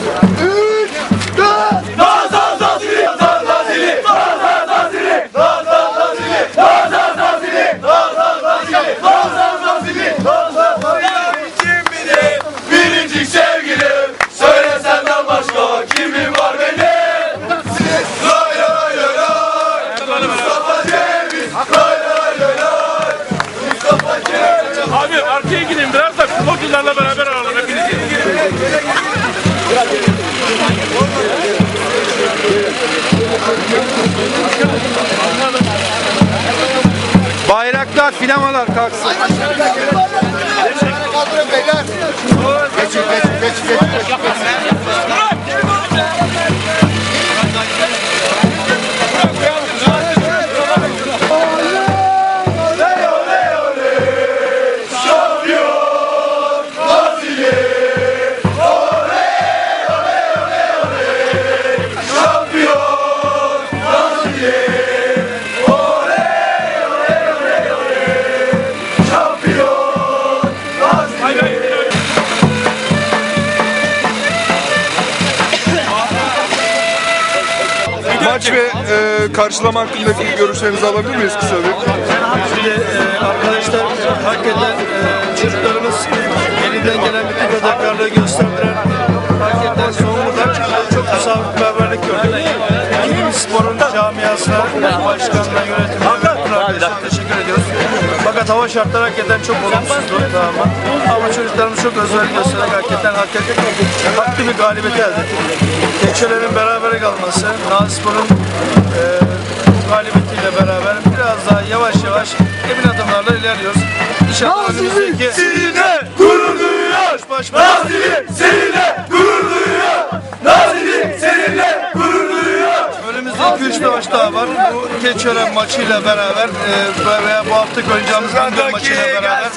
Ooh. Sinemalar kalksın. Geçin, geçin, geçin, geçin. Maç ve e, karşılama hakkındaki görüşlerinizi alabilir miyiz kısa bir? Şimdi e, arkadaşlar hakikaten e, çocuklarımız elinden gelen bütün fedakarlığı gösterdiler. Hakikaten Zonguldak çok misafirperverlik gördük. Ekibimiz sporun camiasına, başkanına, Fakat hava şartları hakikaten çok olumsuzdu tamam. Ama çocuklarımız çok özveri göstererek hakikaten hakikaten haklı bir galibiyet elde ettik. Keçilerin berabere kalması, Nazispor'un e, bu galibiyetiyle beraber biraz daha yavaş yavaş emin adımlarla ilerliyoruz. İnşallah önümüzdeki Seninle gurur duyuyor. baş baş Nazilli seninle 2-3 maç daha var. Bu Keçiören maçıyla beraber e, veya bu hafta oynayacağımız Hamdi maçıyla beraber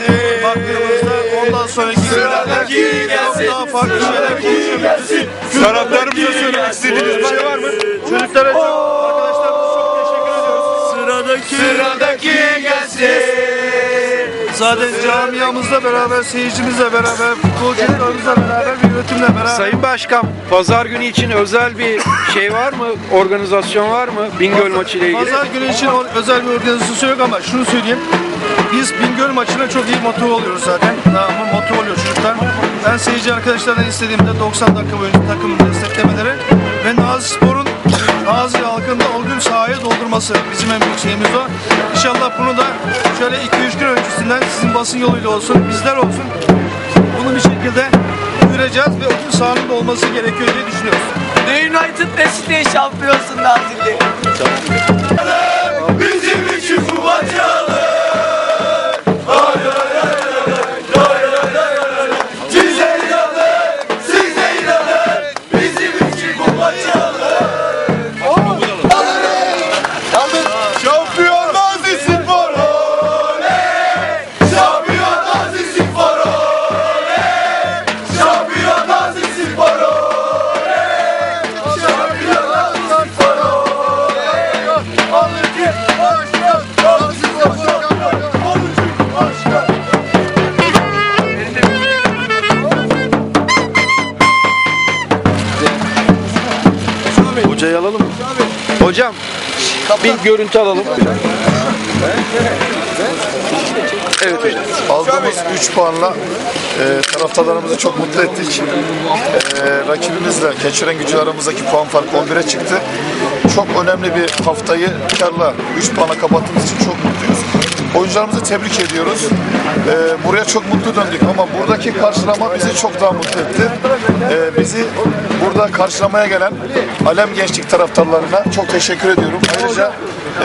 baktığımızda ondan sonraki sıradaki gelsin. Daha farklı şeyler konuşabiliriz. Taraflarımıza söylemek istediğiniz bir şey var mı? Çocuklara çok, arkadaşlarımıza çok teşekkür ediyoruz. Sıradaki, sıradaki gelsin. Zaten camiamızla beraber, seyircimizle beraber, futbolcularımızla beraber, bir yönetimle beraber Sayın Başkan, pazar günü için özel bir şey var mı? Organizasyon var mı? Bingöl maçı ile ilgili. Pazar günü için özel bir organizasyon yok ama şunu söyleyeyim. Biz Bingöl maçına çok iyi motive oluyoruz zaten. Tamam, motive oluyor çocuklar. Ben seyirci arkadaşlardan istediğimde 90 dakika boyunca takım desteklemeleri ve Nazi Spor'un Nazi halkında o gün sahaya doldurması bizim en büyük şeyimiz o. İnşallah bunu da şöyle 2-3 gün öncesinden sizin basın yoluyla olsun, bizler olsun bunu bir şekilde duyuracağız ve o gün sahanın olması gerekiyor diye düşünüyoruz. The United Nestle şampiyonsun Nazilli. Bizim Hocam, bir görüntü alalım. Evet hocam. Aldığımız 3 puanla e, taraftarlarımızı çok mutlu ettik. E, rakibimizle Keçiren gücü aramızdaki puan farkı 11'e çıktı. Çok önemli bir haftayı karla 3 puana kapattığımız için çok. Oyuncularımızı tebrik ediyoruz. E, buraya çok mutlu döndük ama buradaki karşılama bizi çok daha mutlu etti. E, bizi burada karşılamaya gelen Alem Gençlik taraftarlarına çok teşekkür ediyorum. Ayrıca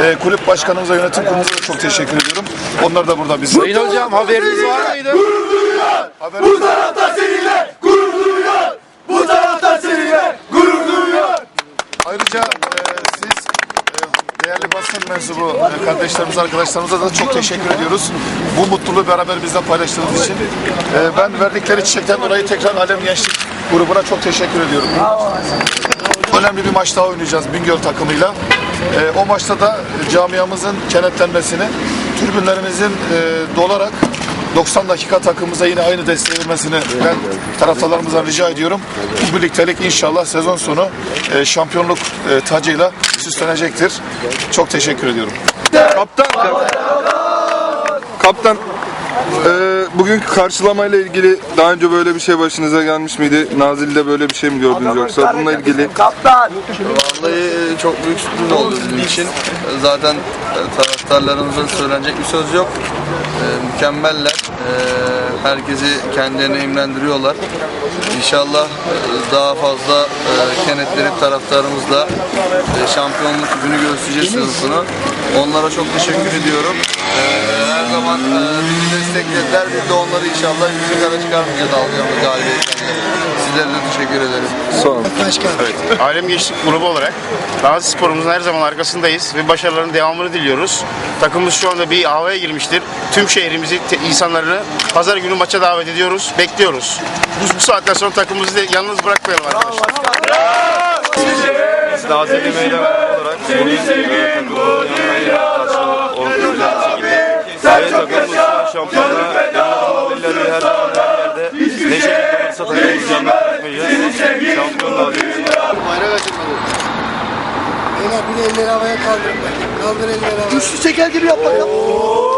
e, kulüp başkanımıza, yönetim kurulumuza da çok teşekkür ediyorum. Onlar da burada bizim. Sayın hocam haberiniz var mıydı? Gurur duyuyor! Bu taraftar seninle gurur duyuyor! Bu taraftar seninle gurur duyuyor! Ayrıca e, değerli basın mensubu e, kardeşlerimiz, arkadaşlarımıza da çok teşekkür ediyoruz. Bu mutluluğu beraber bizle paylaştığınız için. E, ben verdikleri çiçekten dolayı tekrar Alem Gençlik grubuna çok teşekkür ediyorum. Önemli bir maç daha oynayacağız Bingöl takımıyla. E, o maçta da camiamızın kenetlenmesini, tribünlerimizin e, dolarak 90 dakika takımımıza yine aynı desteği vermesini ben taraftarlarımızdan rica ediyorum. Bu birliktelik inşallah sezon sonu e, şampiyonluk e, tacıyla süslenecektir. Çok teşekkür ediyorum. Kaptan, kaptan e, bugünkü karşılamayla ilgili daha önce böyle bir şey başınıza gelmiş miydi? Nazilli'de böyle bir şey mi gördünüz yoksa bununla ilgili? Kaptan. Vallahi çok büyük sürpriz oldu bizim için. Zaten e, taraftarlarımıza söylenecek bir söz yok. E, mükemmeller. E, herkesi kendilerine imrendiriyorlar. İnşallah e, daha fazla e, kenetlenip taraftarımızla e, şampiyonluk günü göstereceğiz sınıfını. Onlara çok teşekkür ediyorum. E, her zaman e, bizi desteklediler. Biz de onları inşallah yüzü kara çıkarmayacağız alacağımız galibiyetten. Sizlere de teşekkür ederim. Son. Evet, Alem Gençlik Grubu olarak Gazi Spor'umuzun her zaman arkasındayız ve başarıların devamını diliyoruz. Takımımız şu anda bir havaya girmiştir. Tüm şehrimizi, te- insanlarını pazar günü maça davet ediyoruz, bekliyoruz. Bu, bu saatten sonra takımımızı da yalnız bırakmayalım arkadaşlar. Biz Nazilli Meydan olarak bugün e, takımımızın yanına karşılık olacak bir şekilde ve takımımız şampiyonluğa belirlediği her yerde ne şekilde olursa takımımızı yanına tutmayacağız. Şampiyonluğa alıyoruz. Beyler bir elleri havaya kaldırın. Kaldır elleri havaya. Güçlü çeker gibi yap bakalım.